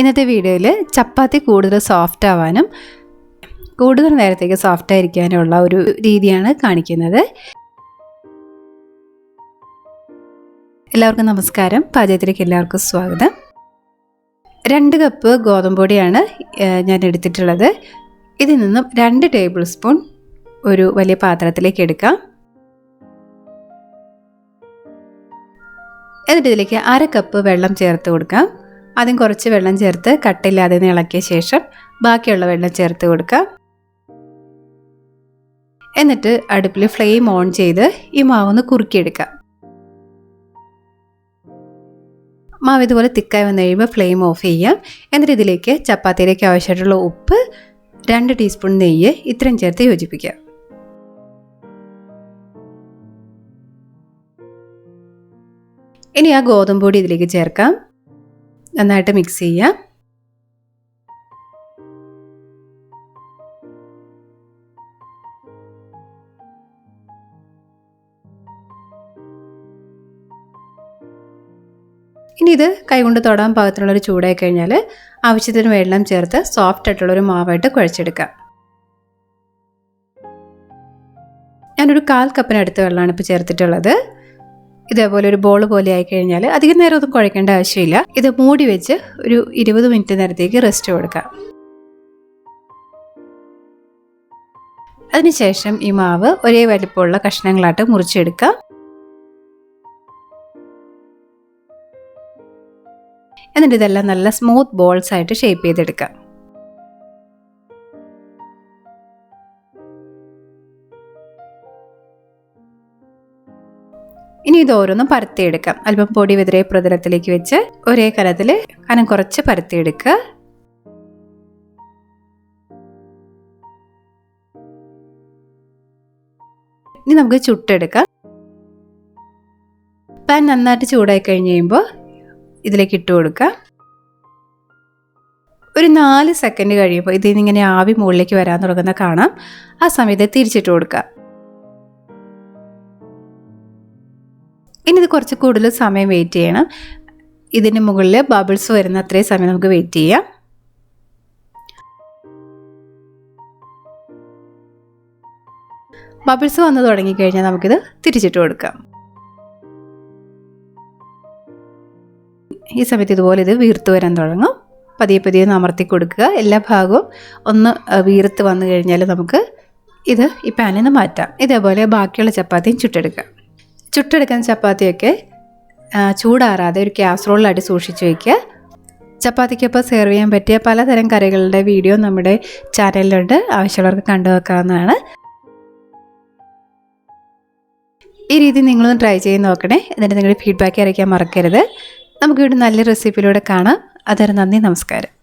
ഇന്നത്തെ വീഡിയോയിൽ ചപ്പാത്തി കൂടുതൽ സോഫ്റ്റ് ആവാനും കൂടുതൽ നേരത്തേക്ക് സോഫ്റ്റ് ആയിരിക്കാനുള്ള ഒരു രീതിയാണ് കാണിക്കുന്നത്. എല്ലാവർക്കും നമസ്കാരം. പാചകത്തിലേക്ക് എല്ലാവർക്കും സ്വാഗതം. രണ്ട് കപ്പ് ഗോതമ്പ് പൊടിയാണ് ഞാൻ എടുത്തിട്ടുള്ളത്. ഇതിൽ നിന്നും രണ്ട് ടേബിൾ സ്പൂൺ ഒരു വലിയ പാത്രത്തിലേക്ക് എടുക്കാം. എന്നിട്ട് ഇതിലേക്ക് അര കപ്പ് വെള്ളം ചേർത്ത് കൊടുക്കാം. ആദ്യം കുറച്ച് വെള്ളം ചേർത്ത് കട്ടില്ലാതെ ഇളക്കിയ ശേഷം ബാക്കിയുള്ള വെള്ളം ചേർത്ത് കൊടുക്കുക. എന്നിട്ട് അടുപ്പിൽ ഫ്ലെയിം ഓൺ ചെയ്ത് ഈ മാവൊന്ന് കുറുക്കിയെടുക്കാം മാവ് ഇതുപോലെ തിക്കായി വന്നു കഴിയുമ്പോൾ ഫ്ലെയിം ഓഫ് ചെയ്യാം. എന്നിട്ട് ഇതിലേക്ക് ചപ്പാത്തിയിലേക്ക് ആവശ്യമായിട്ടുള്ള ഉപ്പ് രണ്ട് ടീസ്പൂൺ നെയ്യ് ഇത്രയും ചേർത്ത് യോജിപ്പിക്കുക. ഇനി ആ ഗോതമ്പ് പൊടി ഇതിലേക്ക് ചേർക്കാം. നന്നായിട്ട് മിക്സ് ചെയ്യുക ഇനി ഇത് കൈകൊണ്ട് തൊടാൻ പാകത്തിനുള്ള ഒരു ചൂടായി കഴിഞ്ഞാൽ ആവശ്യത്തിന് വെള്ളം ചേർത്ത് സോഫ്റ്റ് ആയിട്ടുള്ള ഒരു മാവായിട്ട് കുഴച്ചെടുക്കാം. ഞാനൊരു കാൽ കപ്പിനടുത്ത് വെള്ളമാണ് ഇപ്പോൾ ചേർത്തിട്ടുള്ളത്. ഇതേപോലെ ഒരു ബോൾ പോലെ ആയി കഴിഞ്ഞാൽ അധികം നേരം ഒന്നും കുഴക്കേണ്ട ആവശ്യമില്ല. ഇത് മൂടി വെച്ച് ഒരു ഇരുപത് മിനിറ്റ് നേരത്തേക്ക് റെസ്റ്റ് കൊടുക്കാം. അതിനുശേഷം ഈ മാവ് ഒരേ വലിപ്പമുള്ള കഷ്ണങ്ങളായിട്ട് മുറിച്ചെടുക്കാം എന്നിട്ട് ഇതെല്ലാം നല്ല സ്മൂത്ത് ബോൾസ് ആയിട്ട് ഷേപ്പ് ചെയ്തെടുക്കാം ഇനി ഇത് ഓരോന്നും പരത്തിയെടുക്കാം. അല്പം പൊടി വിതിരെ പ്രതലത്തിലേക്ക് വെച്ച് ഒരേ കലത്തിൽ കനം കുറച്ച് പരത്തിയെടുക്കുക. ഇനി നമുക്ക് ചുട്ടെടുക്കാം. പാൻ നന്നായിട്ട് ചൂടായി കഴിഞ്ഞ് കഴിയുമ്പോൾ ഇതിലേക്ക് ഇട്ട് കൊടുക്കുക. ഒരു നാല് സെക്കൻഡ് കഴിയുമ്പോൾ ഇതിൽ നിന്ന് ഇങ്ങനെ ആവി മുകളിലേക്ക് വരാൻ തുടങ്ങുന്ന കാണാം. ആ സമയത്ത് തിരിച്ചിട്ട് കൊടുക്കുക. ഇനി ഇത് കുറച്ച് കൂടുതൽ സമയം വെയിറ്റ് ചെയ്യണം. ഇതിന് മുകളിൽ ബബിൾസ് വരുന്ന അത്രയും സമയം നമുക്ക് വെയിറ്റ് ചെയ്യാം. ബബിൾസ് വന്ന് തുടങ്ങിക്കഴിഞ്ഞാൽ നമുക്കിത് തിരിച്ചിട്ട് കൊടുക്കാം. ഈ സമയത്ത് ഇതുപോലെ ഇത് വീർത്ത് വരാൻ തുടങ്ങും. പതിയെ പതിയെ ഒന്ന് അമർത്തി കൊടുക്കുക. എല്ലാ ഭാഗവും ഒന്ന് വീർത്ത് വന്നു കഴിഞ്ഞാൽ നമുക്ക് ഇത് ഈ പാനിൽ നിന്ന് മാറ്റാം. ഇതേപോലെ ബാക്കിയുള്ള ചപ്പാത്തിയും ചുട്ടെടുക്കാം. ചുട്ടെടുക്കുന്ന ചപ്പാത്തിയൊക്കെ ചൂടാറാതെ ഒരു കാസറോളിലായിട്ട് സൂക്ഷിച്ച് വയ്ക്കുക ചപ്പാത്തിക്കൊപ്പം സെർവ് ചെയ്യാൻ പറ്റിയ പലതരം കറികളുടെ വീഡിയോ നമ്മുടെ ചാനലിലുണ്ട്. ആവശ്യമുള്ളവർക്ക് കണ്ടു വെക്കാവുന്നതാണ് ഈ രീതി നിങ്ങളൊന്ന് ട്രൈ ചെയ്ത് നോക്കണേ. എന്നിട്ട് നിങ്ങളുടെ ഫീഡ്ബാക്ക് അറിയിക്കാൻ മറക്കരുത്. നമുക്ക് നമുക്കിവിടെ നല്ല റെസിപ്പിയിലൂടെ കാണാം. അതൊരു നന്ദി നമസ്കാരം.